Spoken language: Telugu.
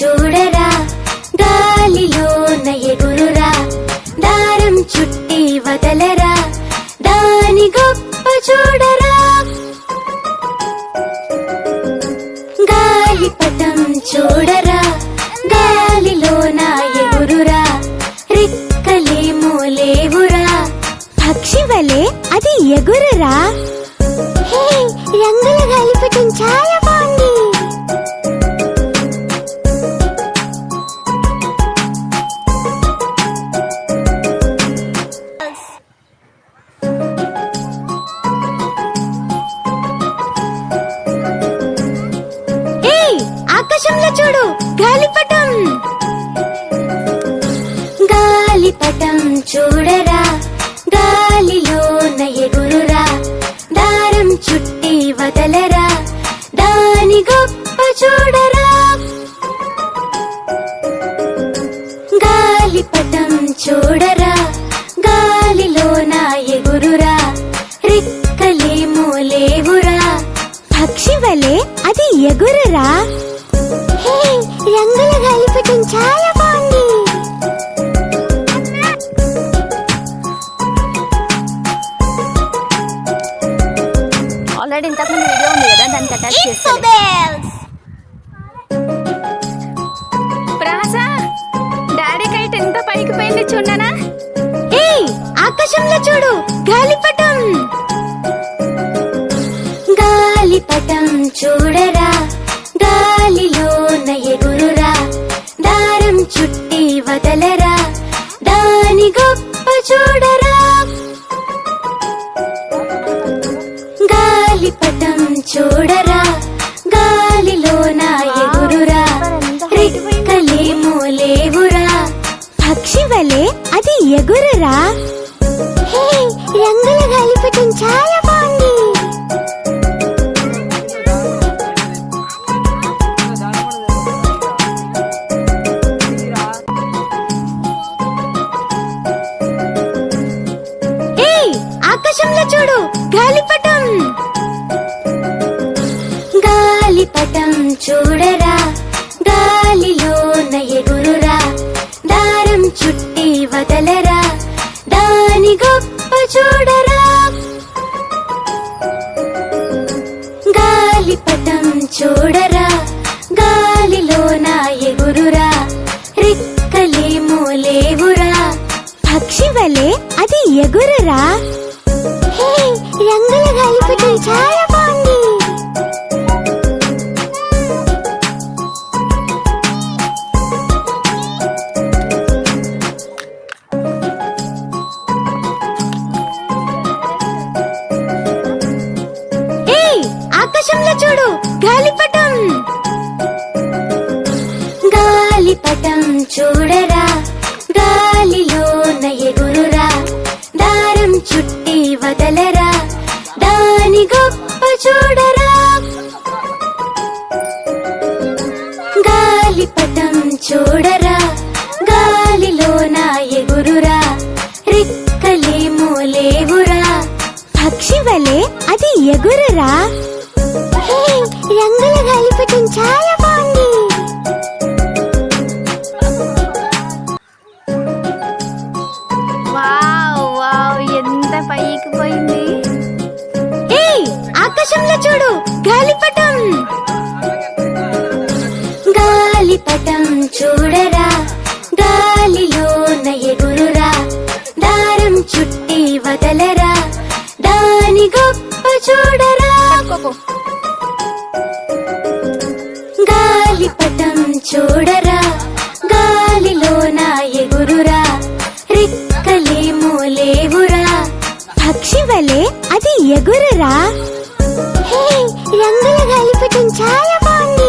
చూడరా గాలిలోన ఎగురురా దారం చుట్టి వదలరా దాని గొప్ప చూడరా. గాలిపటం చూడరా గాలిలోన ఎగురురా రిక్కలేమో లేవురా పక్షి వలే అది ఎగురురా. రంగుల గాలిపటం చాలా ఆకాశంలో చూడు. గాలిపటం. గాలిపటం చూడరా. గాలిలోన ఎగురురా. దారం చుట్టి వదలరా. దాని గొప్ప చూడరా. గాలిపటం చూడరా. గాలిలోన ఎగురురా. రెక్కలేమో లేవురా. పక్షి అది ఎగురురా. రంగుల గాలిపటం చాలా బాగుంది. ఆల్రెడీ ఇంతకుముందు వీడియో ఉంది కదా దానికి అటాచ్ చేస్తాను పైకి పోయింది చూడనా? ఆకాశంలో చూడు గాలిపటం. గాలిపటం చూడరా? చూడరా? గాలిపటం చూడరా? గాలిలోన ఎగురురా? రెక్కలేమో లేవురా? పక్షి వలె అది ఎగురురా? చూడరా గాలిలోన ఎగురురా దారం చుట్టి వదలరా దాని గొప్ప చూడరా. గాలిపటం చూడరా గాలిలోన ఎగురురా రెక్కలేమో లేవురా పక్షి వలె అది ఎగురురా. హే రంగుల గాలిపటం చాలా చూడు గాలిపటం. గాలిపటం చూడరా గాలిలోన ఎగురురా దారం చుట్టి వదలరా దాని గొప్ప చూడరా. గాలిపటం చూడరా గాలిలోన ఎగురురా రెక్కలేమో లేవురా. పక్షి వలె అది ఎగురురా. పైకి పోయింది ఆకాశంలో చూడు గాలిపటం. గాలిపటం చూడరా గాలిలోన ఎగురురా దారం చుట్టి వదలరా దాని గొప్ప చూడరా. గాలిపటం చూడరా వదిలే అది ఎగురురా. రంగుల గాలిపటం చాలా బాగుంది.